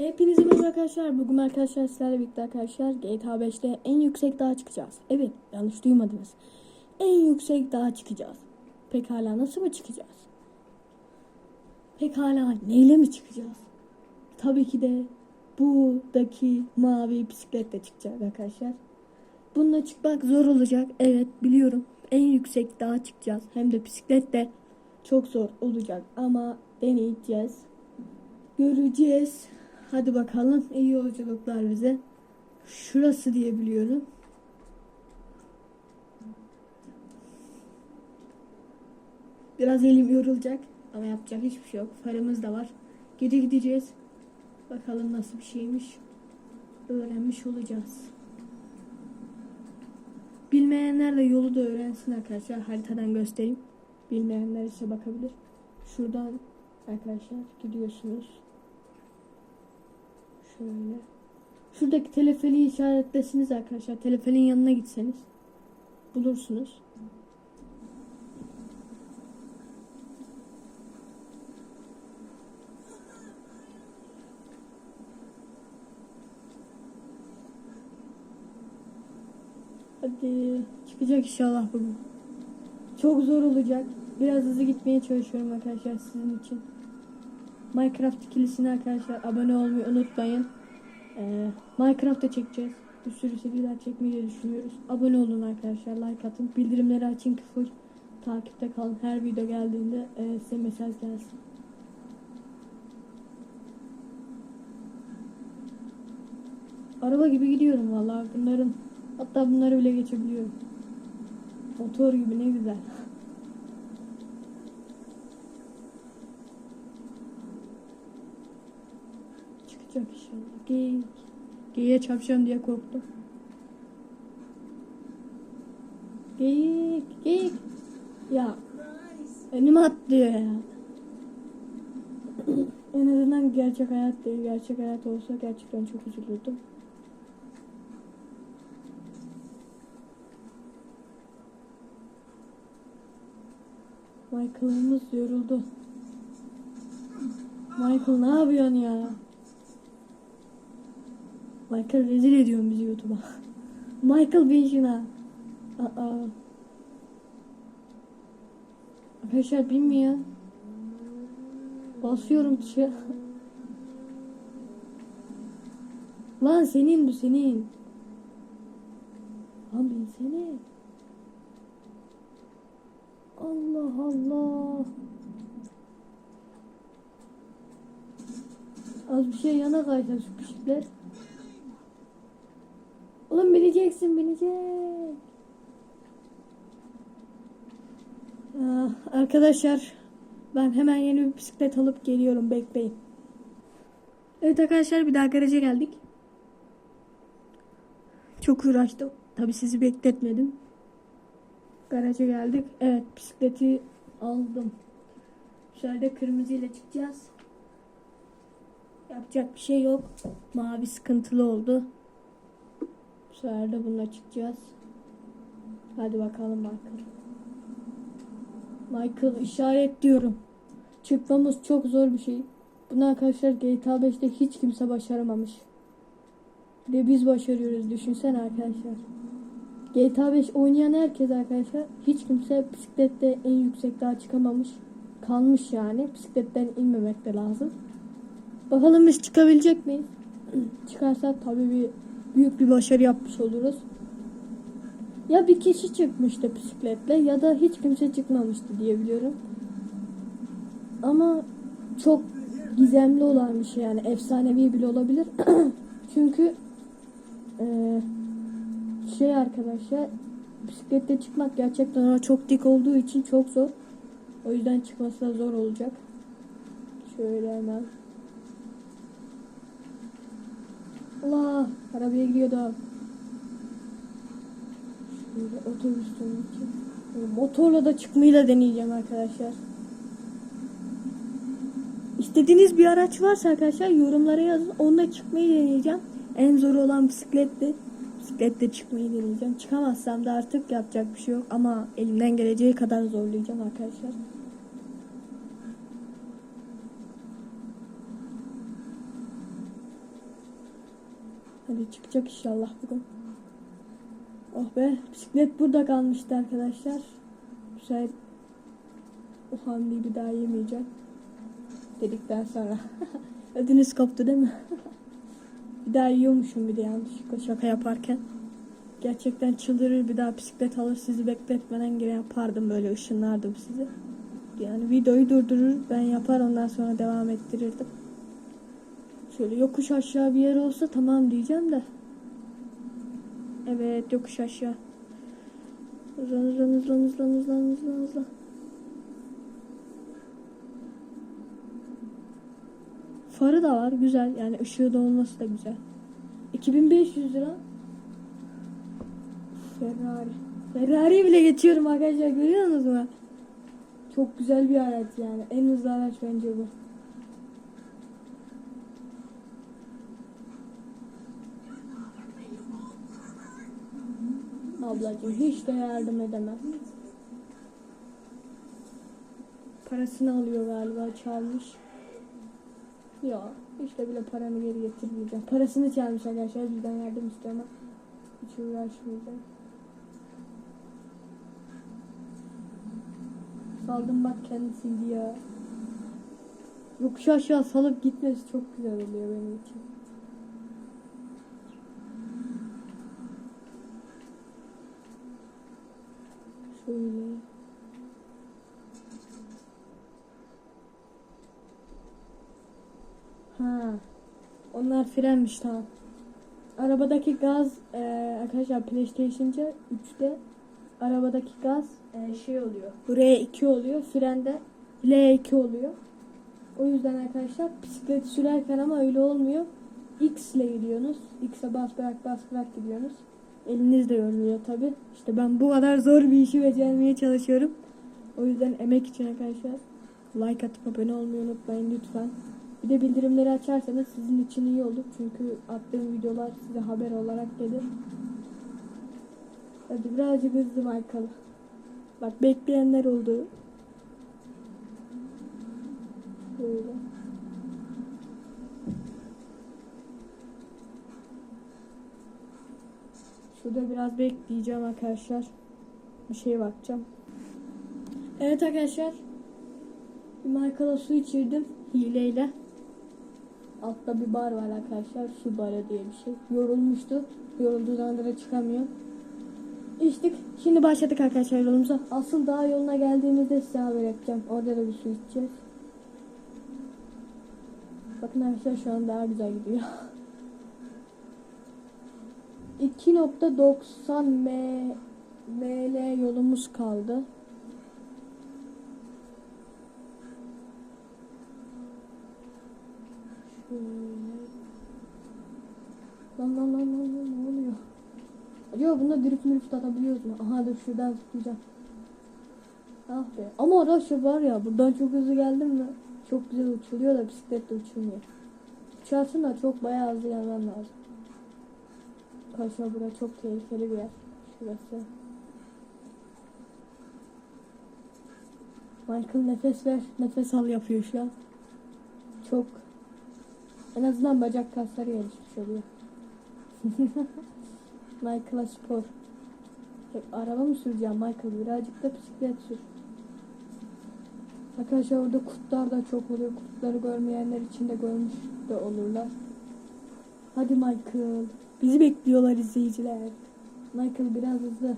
Hepinize merhaba arkadaşlar. Bugün arkadaşlar sizlerle birlikte arkadaşlar GTA 5'te en yüksek dağa çıkacağız. Evet yanlış duymadınız. En yüksek dağa çıkacağız. Pekala nasıl mı çıkacağız? Pekala neyle mi çıkacağız? Tabii ki de buradaki mavi bisikletle çıkacağız arkadaşlar. Bununla çıkmak zor olacak. Evet biliyorum. En yüksek dağa çıkacağız. Hem de bisikletle çok zor olacak ama deneyeceğiz. Göreceğiz. Hadi bakalım. İyi yolculuklar bize. Şurası diye biliyorum. Biraz elim yorulacak ama yapacak hiçbir şey yok. Farımız da var. Gece gideceğiz. Bakalım nasıl bir şeymiş. Öğrenmiş olacağız. Bilmeyenler de yolu da öğrensin arkadaşlar. Haritadan göstereyim. Bilmeyenler ise bakabilir. Şuradan arkadaşlar gidiyorsunuz. Şöyle. Şuradaki teleferiği işaretlesiniz arkadaşlar. Teleferin yanına gitseniz bulursunuz. Hadi çıkacak inşallah bugün. Çok zor olacak. Biraz hızlı gitmeye çalışıyorum arkadaşlar sizin için. Minecraft ikilisine arkadaşlar abone olmayı unutmayın. Ee, Minecraft'ta çekeceğiz. Bir sürü seriler çekmeyi düşünüyoruz. Abone olun arkadaşlar. Like atın. Bildirimleri açın ki full takipte kalın. Her video geldiğinde e, size mesaj gelsin. Araba gibi gidiyorum vallahi bunların. Hatta bunları bile geçebiliyorum. Motor gibi ne güzel. Çıkacak inşallah. Geyik. Geyiğe çarpacağım diye korktum. Geyik. Geyik. Ya. Önüme atlıyor ya. en azından gerçek hayat değil. Gerçek hayat olsa gerçekten çok üzülürdüm. Michael'ımız yoruldu. Michael ne yapıyorsun ya? Michael rezil ediyorsun bizi YouTube'a. Michael bin şuna. Aa. Arkadaşlar bilmiyor. Basıyorum tuşa. Lan senin bu senin. Lan binsene. Allah Allah. Az bir şey yana kaysa şu pişikler. Oğlum bineceksin binecek. Ah, arkadaşlar ben hemen yeni bir bisiklet alıp geliyorum bekleyin. Evet arkadaşlar bir daha garaja geldik. Çok uğraştım. Tabi sizi bekletmedim. Garaja geldik. Evet bisikleti aldım. Şöyle kırmızı ile çıkacağız. Yapacak bir şey yok. Mavi sıkıntılı oldu. Sefer de bununla çıkacağız. Hadi bakalım Michael. Michael işaret diyorum. Çıkmamız çok zor bir şey. Bunu arkadaşlar GTA 5'te hiç kimse başaramamış. Bir de biz başarıyoruz düşünsene arkadaşlar. GTA 5 oynayan herkes arkadaşlar hiç kimse bisiklette en yüksek dağa çıkamamış. Kalmış yani. Bisikletten inmemek de lazım. Bakalım biz çıkabilecek miyiz? Çıkarsak tabii bir büyük bir başarı yapmış oluruz. Ya bir kişi çıkmıştı bisikletle ya da hiç kimse çıkmamıştı diye biliyorum. Ama çok gizemli olan bir şey yani efsanevi bile olabilir. Çünkü eee şey arkadaşlar bisiklette çıkmak gerçekten ona çok dik olduğu için çok zor. O yüzden çıkması da zor olacak. Şöyle hemen. Allah arabaya gidiyordu. Şöyle otobüsten geçeyim. Motorla da çıkmayı da deneyeceğim arkadaşlar. İstediğiniz bir araç varsa arkadaşlar yorumlara yazın. Onunla çıkmayı deneyeceğim. En zor olan bisikletti. Bisikletle çıkmayı deneyeceğim. Çıkamazsam da artık yapacak bir şey yok. Ama elimden geleceği kadar zorlayacağım arkadaşlar. Hadi çıkacak inşallah bugün. Oh be bisiklet burada kalmıştı arkadaşlar. Güzel. O hamleyi bir daha yemeyeceğim. Dedikten sonra. Ödünüz koptu değil mi? bir daha yiyormuşum bir de yanlışlıkla şaka yaparken. Gerçekten çıldırır bir daha bisiklet alır sizi bekletmeden gene yapardım böyle ışınlardım sizi. Yani videoyu durdurur ben yapar ondan sonra devam ettirirdim. Şöyle yokuş aşağı bir yer olsa tamam diyeceğim de. Evet yokuş aşağı. Hızlan hızlan hızlan hızlan hızlan hızlan hızlan. Farı da var güzel yani ışığı da olması da güzel. 2500 lira. Ferrari. Ferrari bile geçiyorum arkadaşlar görüyor musunuz mu? Çok güzel bir araç yani. En hızlı araç bence bu. Ablacığım hiç de yardım edemem. Parasını alıyor galiba çalmış. Ya de bile paramı geri getirmeyeceğim. Parasını çalmış arkadaşlar bizden yardım istiyor ama hiç uğraşmayacağım. Saldım bak kendisiydi ya. Yokuş aşağı salıp gitmesi çok güzel oluyor benim için. Şöyle. Ha. Onlar frenmiş tamam. Arabadaki gaz e, arkadaşlar PlayStation'ca 3'te arabadaki gaz e, şey oluyor. R2 oluyor. Frende L2 oluyor. O yüzden arkadaşlar bisiklet sürerken ama öyle olmuyor. X ile gidiyorsunuz. X'e bas bırak bas bırak gidiyorsunuz. Eliniz de yoruluyor tabi. İşte ben bu kadar zor bir işi becermeye çalışıyorum. O yüzden emek için arkadaşlar like atıp abone olmayı unutmayın lütfen. Bir de bildirimleri açarsanız sizin için iyi olur. Çünkü attığım videolar size haber olarak gelir. Hadi birazcık hızlı Michael. Bak bekleyenler oldu. Böyle. Şurada biraz bekleyeceğim arkadaşlar. Bir şeye bakacağım. Evet arkadaşlar. Bir Michael'a su içirdim hileyle. Altta bir bar var arkadaşlar. Su barı diye bir şey. Yorulmuştu. Yorulduğu zamanlara çıkamıyor. İçtik. Şimdi başladık arkadaşlar yolumuza. Asıl dağ yoluna geldiğimizde size haber edeceğim. Orada da bir su içeceğiz. Bakın arkadaşlar şu an daha güzel gidiyor. 2.90 M ML yolumuz kaldı. Lan lan lan lan lan ne oluyor? Acaba bunda drift drift atabiliyoruz mu? Aha dur şuradan tutacağım. Ah be. Ama arkadaşlar var ya buradan çok hızlı geldim mi? Çok güzel uçuluyor da bisikletle uçulmuyor. Uçarsın da çok bayağı hızlı gelmen lazım. Arkadaşlar burası çok tehlikeli bir yer. Şurası. Michael nefes ver, nefes al yapıyor şu an. Çok. En azından bacak kasları gelişmiş oluyor. Michael'a spor. Hep araba mı süreceğim Michael? Birazcık da bisiklet sür. Arkadaşlar orada kurtlar da çok oluyor. Kurtları görmeyenler için de görmüş de olurlar. Hadi Michael. Bizi bekliyorlar izleyiciler. Michael biraz hızlı.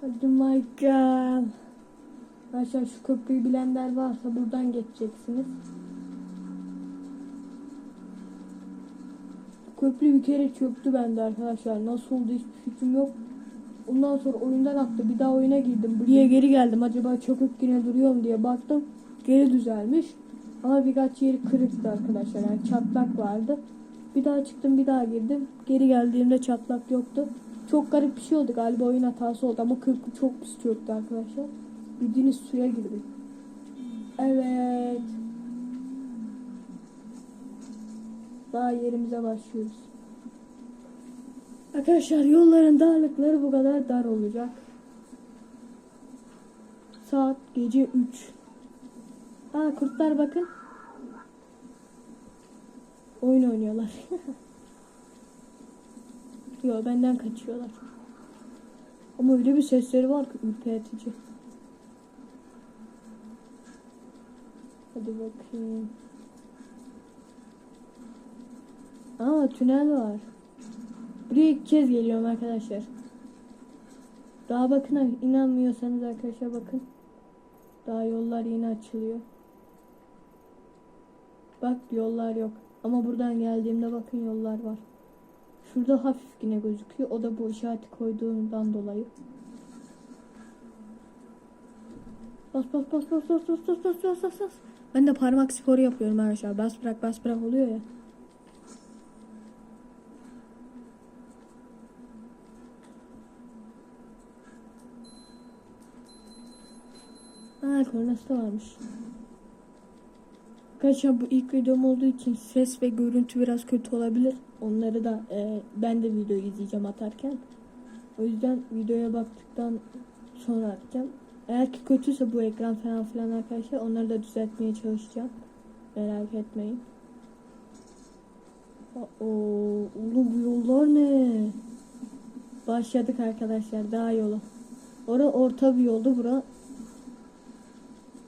Hadi Michael. Arkadaşlar şu köprüyü bilenler varsa buradan geçeceksiniz. Köprü bir kere çöktü bende arkadaşlar. Nasıl oldu hiçbir fikrim yok. Ondan sonra oyundan attı. Bir daha oyuna girdim. Buraya geri geldim. Acaba çöküp yine duruyor mu diye baktım. Geri düzelmiş. Ama birkaç yeri kırıktı arkadaşlar. Yani çatlak vardı. Bir daha çıktım bir daha girdim. Geri geldiğimde çatlak yoktu. Çok garip bir şey oldu galiba oyun hatası oldu ama köprü çok pis çöktü arkadaşlar. Bildiğiniz suya girdim. Evet. Daha yerimize başlıyoruz. Arkadaşlar yolların darlıkları bu kadar dar olacak. Saat gece 3. Aa kurtlar bakın. Oyun oynuyorlar. Yo benden kaçıyorlar. Ama öyle bir sesleri var ki ürpertici. Hadi bakayım. Aa tünel var. Buraya ilk kez geliyorum arkadaşlar. Daha bakın inanmıyorsanız arkadaşlar bakın. Daha yollar yeni açılıyor. Bak yollar yok. Ama buradan geldiğimde bakın yollar var. Şurada hafif yine gözüküyor. O da bu işareti koyduğundan dolayı. Bas bas bas bas bas bas bas bas bas bas bas. Ben de parmak sporu yapıyorum arkadaşlar. Bas bırak bas bırak oluyor ya. Ha kornası da varmış. Arkadaşlar bu ilk videom olduğu için ses ve görüntü biraz kötü olabilir. Onları da e, ben de videoyu izleyeceğim atarken. O yüzden videoya baktıktan sonra atacağım. Eğer ki kötüyse bu ekran falan filan arkadaşlar onları da düzeltmeye çalışacağım. Merak etmeyin. Oo, oğlum bu yollar ne? Başladık arkadaşlar daha yolu. Ora orta bir yoldu bura.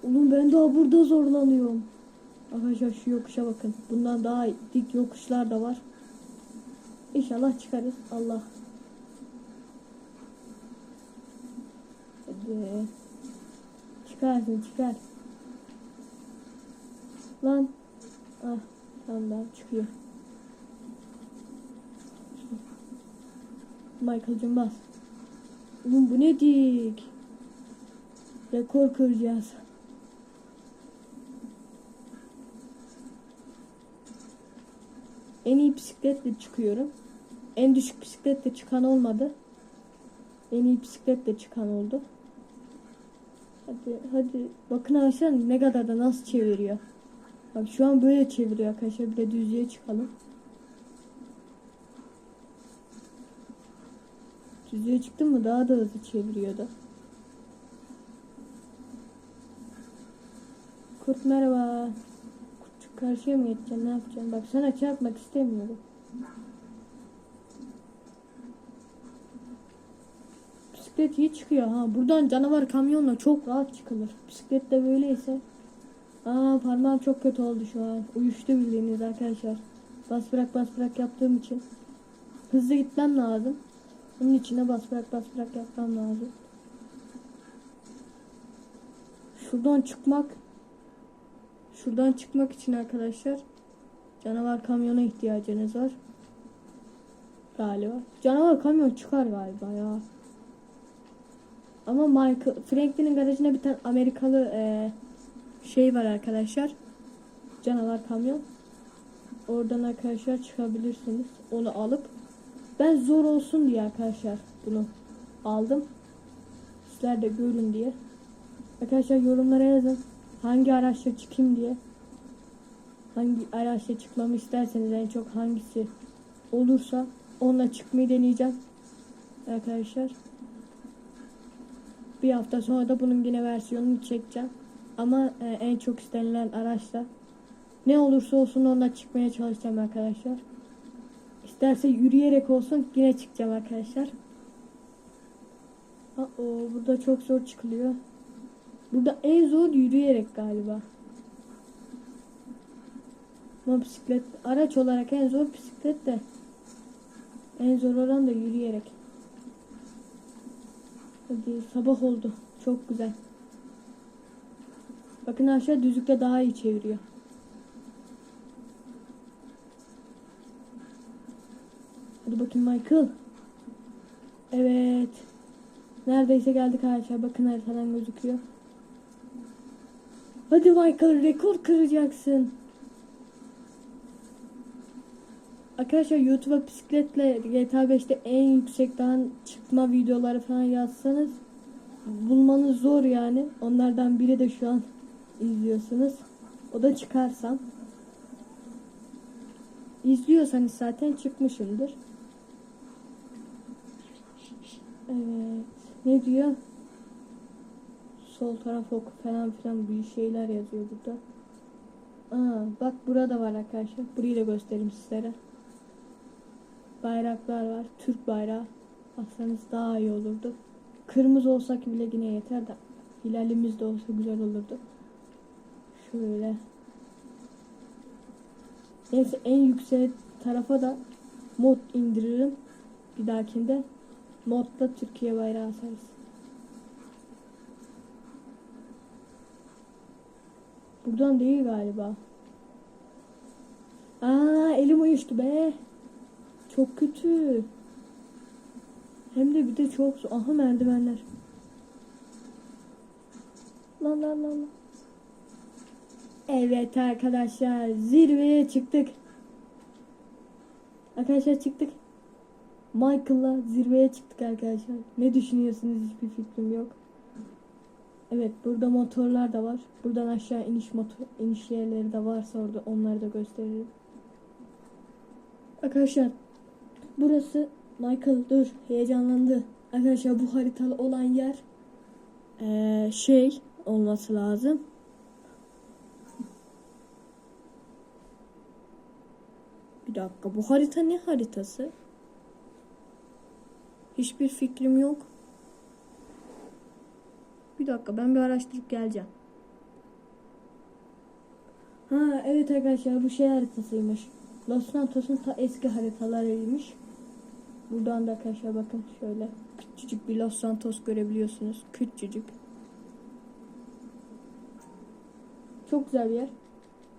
Oğlum ben daha burada zorlanıyorum. Arkadaşlar şu yokuşa bakın. Bundan daha dik yokuşlar da var. İnşallah çıkarız. Allah. Hadi. Çıkarsın çıkar. Lan. Ah tamam çıkıyor. Michael'cım bas. Oğlum bu ne dik. Rekor kıracağız. En iyi bisikletle çıkıyorum. En düşük bisikletle çıkan olmadı. En iyi bisikletle çıkan oldu. Hadi hadi. Bakın arkadaşlar ne kadar da nasıl çeviriyor. Bak şu an böyle çeviriyor arkadaşlar. Bir de düzlüğe çıkalım. Düzlüğe çıktım mı daha da hızlı çeviriyordu. Kurt merhaba. Karşıya mı geçeceksin ne yapacaksın? Bak sana çarpmak istemiyorum. Bisiklet iyi çıkıyor ha. Buradan canavar kamyonla çok rahat çıkılır. Bisiklet de böyleyse. Aa parmağım çok kötü oldu şu an. Uyuştu bildiğiniz arkadaşlar. Bas bırak bas bırak yaptığım için. Hızlı gitmem lazım. Bunun içine bas bırak bas bırak yapmam lazım. Şuradan çıkmak Şuradan çıkmak için arkadaşlar canavar kamyona ihtiyacınız var. Galiba. Canavar kamyon çıkar galiba ya. Ama Michael Franklin'in garajına bir tane Amerikalı e, şey var arkadaşlar. Canavar kamyon. Oradan arkadaşlar çıkabilirsiniz. Onu alıp ben zor olsun diye arkadaşlar bunu aldım. Sizler de görün diye. Arkadaşlar yorumlara yazın. Hangi araçla çıkayım diye. Hangi araçla çıkmamı isterseniz en çok hangisi olursa onunla çıkmayı deneyeceğim. Arkadaşlar. Bir hafta sonra da bunun yine versiyonunu çekeceğim. Ama e, en çok istenilen araçla ne olursa olsun onunla çıkmaya çalışacağım arkadaşlar. İsterse yürüyerek olsun yine çıkacağım arkadaşlar. Aa, burada çok zor çıkılıyor. Burada en zor yürüyerek galiba. Ama bisiklet araç olarak en zor bisiklet de en zor olan da yürüyerek. Hadi sabah oldu. Çok güzel. Bakın aşağı düzlükte daha iyi çeviriyor. Hadi bakayım Michael. Evet. Neredeyse geldik arkadaşlar. Bakın haritadan gözüküyor. Hadi Michael rekor kıracaksın. Arkadaşlar YouTube'a bisikletle GTA 5'te en yüksekten çıkma videoları falan yazsanız bulmanız zor yani. Onlardan biri de şu an izliyorsunuz. O da çıkarsam. İzliyorsanız zaten çıkmışımdır. Evet. Ne diyor? Sol taraf oku falan filan bir şeyler yazıyor burada. Aa, bak burada var arkadaşlar. Burayı da göstereyim sizlere. Bayraklar var. Türk bayrağı. Baksanız daha iyi olurdu. Kırmızı olsak bile yine yeter de. Hilalimiz de olsa güzel olurdu. Şöyle. Neyse en yüksek tarafa da mod indiririm. Bir dahakinde modda Türkiye bayrağı asarız. Buradan değil galiba. Aa elim uyuştu be. Çok kötü. Hem de bir de çok zor. Aha merdivenler. Lan lan lan. Evet arkadaşlar zirveye çıktık. Arkadaşlar çıktık. Michael'la zirveye çıktık arkadaşlar. Ne düşünüyorsunuz hiçbir fikrim yok. Evet burada motorlar da var. Buradan aşağı iniş motor iniş yerleri de varsa orada onları da gösteririm. Arkadaşlar burası Michael dur heyecanlandı. Arkadaşlar bu haritalı olan yer eee, şey olması lazım. Bir dakika bu harita ne haritası? Hiçbir fikrim yok. Bir dakika ben bir araştırıp geleceğim. Ha evet arkadaşlar bu şey haritasıymış. Los Santos'un ta eski haritalarıymış. Buradan da arkadaşlar bakın şöyle küçücük bir Los Santos görebiliyorsunuz. Küçücük. Çok güzel bir yer.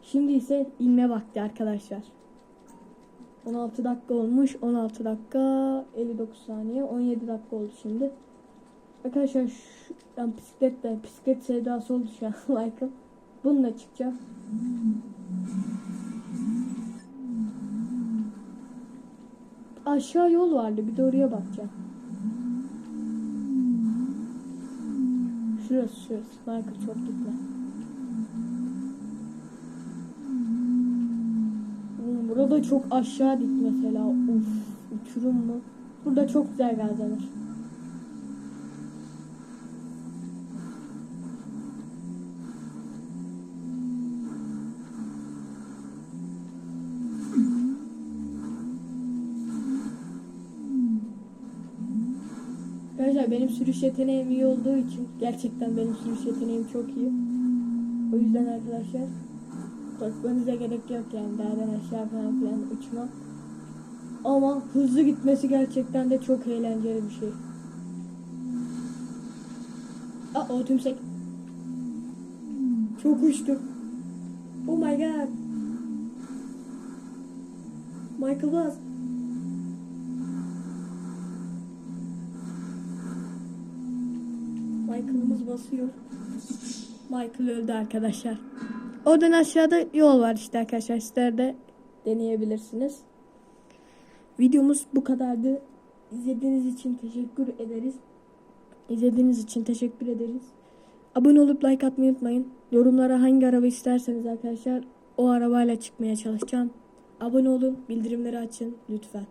Şimdi ise inme vakti arkadaşlar. 16 dakika olmuş. 16 dakika 59 saniye. 17 dakika oldu şimdi. Arkadaşlar şu ben bisikletle bisiklet sevdası oldu şu an Michael. Bununla çıkacağım. Aşağı yol vardı. Bir de oraya bakacağım. Şurası şurası. Michael çok gitme. Burada çok aşağı dik mesela. Uf, uçurum mu? Burada çok güzel gazlanır. Arkadaşlar benim sürüş yeteneğim iyi olduğu için gerçekten benim sürüş yeteneğim çok iyi. O yüzden arkadaşlar korkmanıza gerek yok yani dağdan aşağı falan filan uçma. Ama hızlı gitmesi gerçekten de çok eğlenceli bir şey. Aa o tümsek. Çok uçtum. Oh my god. Michael Buzz. Michael'ımız basıyor. Michael öldü arkadaşlar. Oradan aşağıda yol var işte arkadaşlar. Sizler de deneyebilirsiniz. Videomuz bu kadardı. İzlediğiniz için teşekkür ederiz. İzlediğiniz için teşekkür ederiz. Abone olup like atmayı unutmayın. Yorumlara hangi araba isterseniz arkadaşlar o arabayla çıkmaya çalışacağım. Abone olun, bildirimleri açın lütfen.